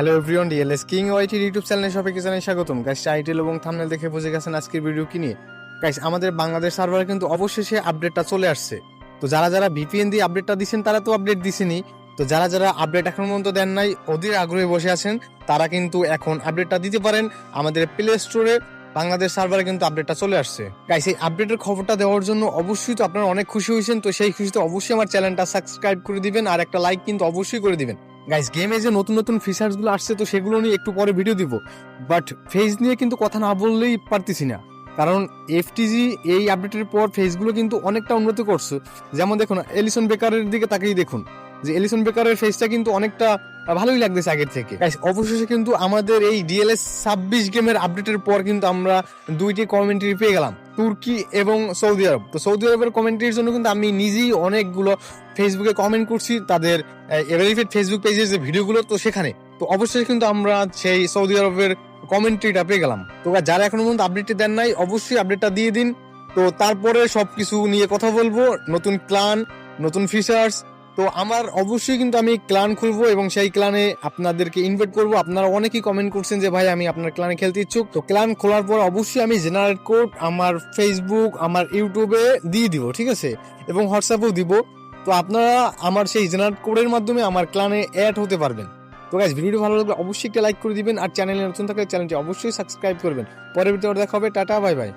Hello everyone DLS king YT YouTube চ্যানেলে সবাইকে জানাই স্বাগতম। গাইস টাইটেল এবং থাম্বনেল দেখে বুঝে গেছেন আজকের ভিডিও কি নিয়ে। গাইস আমাদের বাংলাদেশ সার্ভারে কিন্তু অবশেষে আপডেটটা চলে আসছে। তো যারা যারা ভিপিএন দিয়ে আপডেটটা দিচ্ছেন তারা তো আপডেট দিছেনি তো যারা যারা আপডেট এখন পর্যন্ত দেন নাই অধীর আগ্রহে বসে আছেন, তারা কিন্তু এখন আপডেটটা দিতে পারেন। আমাদের প্লে স্টোরে বাংলাদেশ সার্ভারে কিন্তু আপডেটটা চলে আসছে। গাইস এই আপডেটের খবরটা দেওয়ার জন্য অবশ্যই তো আপনারা অনেক খুশি হয়েছেন। তো সেই খুশিতে অবশ্যই আমার চ্যানেলটা সাবস্ক্রাইব করে দিবেন আর একটা লাইক কিন্তু অবশ্যই করে দিবেন। গাইস গেমে যে নতুন নতুন ফিচার্সগুলো আসছে, তো সেগুলো নিয়ে একটু পরে ভিডিও দিব। বাট ফেজ নিয়ে কিন্তু কথা না বললেই পারতেছি না। কারণ এফটিজি এই আপডেটের পর ফেজগুলো কিন্তু অনেকটা উন্নতি করছে। যেমন দেখুন এলিসন বেকারের দিকে তাকেই দেখুন। যে এলিসন বেকারের ফেজটা কিন্তু অনেকটা ভালোই লাগতেছে আগের থেকে। অবশেষে কিন্তু আমাদের এই ডিএলএস ছাব্বিশ গেমের আপডেটের পর কিন্তু আমরা দুইটি কমেন্ট্রি পেয়ে গেলাম। তুর্কি এবং সৌদি আরব। তো সৌদি আরবের কমেন্ট্রির জন্য কিন্তু আমি নিজেই অনেকগুলো ফেসবুকে কমেন্ট করছি, তাদের ভেরিফাইড ফেসবুক পেজের যে ভিডিওগুলো তো সেখানে। তো অবশ্যই কিন্তু আমরা সেই সৌদি আরবের কমেন্ট্রিটা পেয়ে গেলাম। তো যারা এখনও পর্যন্ত আপডেটটি দেন নাই, অবশ্যই আপডেটটা দিয়ে দিন। তো তারপরে সবকিছু নিয়ে কথা বলব। নতুন ক্লান নতুন ফিচার্স তো আমার অবশ্যই কিন্তু আমি ক্লান খুলবো এবং সেই ক্লানে আপনাদেরকে ইনভাইট করব। আপনারা অনেকেই কমেন্ট করছেন যে, ভাই, আমি আপনার ক্লানে খেলতে ইচ্ছুক। তো ক্লান খোলার পর অবশ্যই আমি জেনারেট কোড আমার ফেসবুক আমার ইউটিউবে দিয়ে দিব, ঠিক আছে? এবং হোয়াটসঅ্যাপেও দিব। তো আপনারা আমার সেই জেনারেট কোডের মাধ্যমে আমার ক্লানে অ্যাড হতে পারবেন। তো গাইজ ভিডিওটি ভালো লাগলে অবশ্যই একটা লাইক করে দিবেন। আর চ্যানেলে নতুন থাকলে চ্যানেলটি অবশ্যই সাবস্ক্রাইব করবেন। পরের ভিডিও দেখা হবে। Tata bye bye